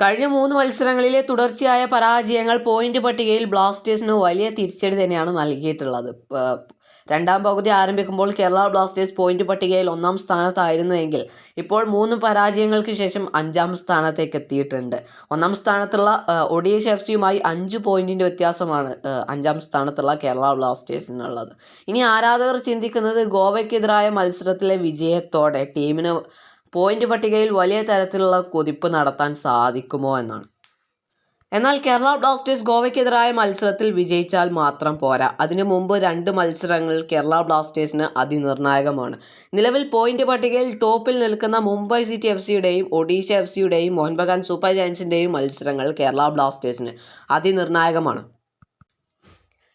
കഴിഞ്ഞ മൂന്ന് മത്സരങ്ങളിലെ തുടർച്ചയായ പരാജയങ്ങൾ പോയിന്റ് പട്ടികയിൽ ബ്ലാസ്റ്റേഴ്സിന് വലിയ തിരിച്ചടി തന്നെയാണ് നൽകിയിട്ടുള്ളത്. രണ്ടാം പകുതി ആരംഭിക്കുമ്പോൾ കേരള ബ്ലാസ്റ്റേഴ്സ് പോയിന്റ് പട്ടികയിൽ ഒന്നാം സ്ഥാനത്തായിരുന്നുവെങ്കിൽ ഇപ്പോൾ മൂന്ന് പരാജയങ്ങൾക്ക് ശേഷം അഞ്ചാം സ്ഥാനത്തേക്ക് എത്തിയിട്ടുണ്ട്. ഒന്നാം സ്ഥാനത്തുള്ള ഒഡീഷ എഫ് സിയുമായി അഞ്ച് പോയിന്റിന്റെ വ്യത്യാസമാണ് അഞ്ചാം സ്ഥാനത്തുള്ള കേരള ബ്ലാസ്റ്റേഴ്സിനുള്ളത് ഇനി ആരാധകർ ചിന്തിക്കുന്നത് ഗോവയ്ക്കെതിരായ മത്സരത്തിലെ വിജയത്തോടെ ടീമിന് പോയിന്റ് പട്ടികയിൽ വലിയ തരത്തിലുള്ള കുതിപ്പ് നടത്താൻ സാധിക്കുമോ എന്നാണ്. എന്നാൽ കേരള ബ്ലാസ്റ്റേഴ്സ് ഗോവയ്ക്കെതിരായ മത്സരത്തിൽ വിജയിച്ചാൽ മാത്രം പോരാ. അതിനു മുമ്പ് രണ്ട് മത്സരങ്ങൾ കേരള ബ്ലാസ്റ്റേഴ്സിന് അതിനിർണായകമാണ്. നിലവിൽ പോയിന്റ് പട്ടികയിൽ ടോപ്പിൽ നിൽക്കുന്ന മുംബൈ സിറ്റി എഫ് സിയുടെയും ഒഡീഷ എഫ് സിയുടെയും മോഹൻബഗാൻ സൂപ്പർ ജയൻസിന്റെയും മത്സരങ്ങൾ കേരള ബ്ലാസ്റ്റേഴ്സിന് അതിനിർണായകമാണ്.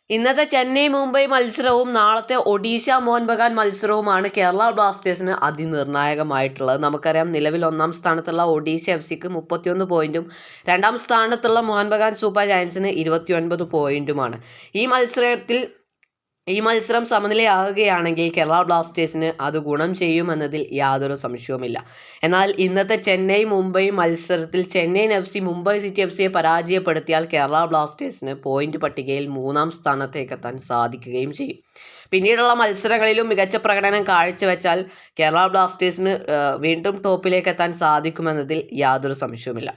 ഇന്നത്തെ ചെന്നൈ മുംബൈ മത്സരവും നാളത്തെ ഒഡീഷ മോഹൻ ബഗാൻ മത്സരവുമാണ് കേരള ബ്ലാസ്റ്റേഴ്സിന് അതിനിർണായകമായിട്ടുള്ളത്. നമുക്കറിയാം നിലവിൽ ഒന്നാം സ്ഥാനത്തുള്ള ഒഡീഷ എഫ് സിക്ക് മുപ്പത്തിയൊന്ന് പോയിന്റും രണ്ടാം സ്ഥാനത്തുള്ള മോഹൻ ബഗാൻ സൂപ്പർ ജയൻസിന് ഇരുപത്തിയൊൻപത് പോയിന്റുമാണ്. ഈ മത്സരത്തിൽ ഈ മത്സരം സമനിലയാകുകയാണെങ്കിൽ കേരള ബ്ലാസ്റ്റേഴ്സിന് അത് ഗുണം ചെയ്യുമെന്നതിൽ യാതൊരു സംശയവുമില്ല. എന്നാൽ ഇന്നത്തെ ചെന്നൈ മുംബൈ മത്സരത്തിൽ Chennaiyin F C Mumbai City F സിയെ പരാജയപ്പെടുത്തിയാൽ കേരള ബ്ലാസ്റ്റേഴ്സിന് പോയിന്റ് പട്ടികയിൽ മൂന്നാം സ്ഥാനത്തേക്ക് എത്താൻ സാധിക്കുകയും ചെയ്യും. പിന്നീടുള്ള മത്സരങ്ങളിലും മികച്ച പ്രകടനം കാഴ്ചവെച്ചാൽ കേരള ബ്ലാസ്റ്റേഴ്സിന് വീണ്ടും ടോപ്പിലേക്ക് എത്താൻ സാധിക്കുമെന്നതിൽ യാതൊരു സംശയവുമില്ല.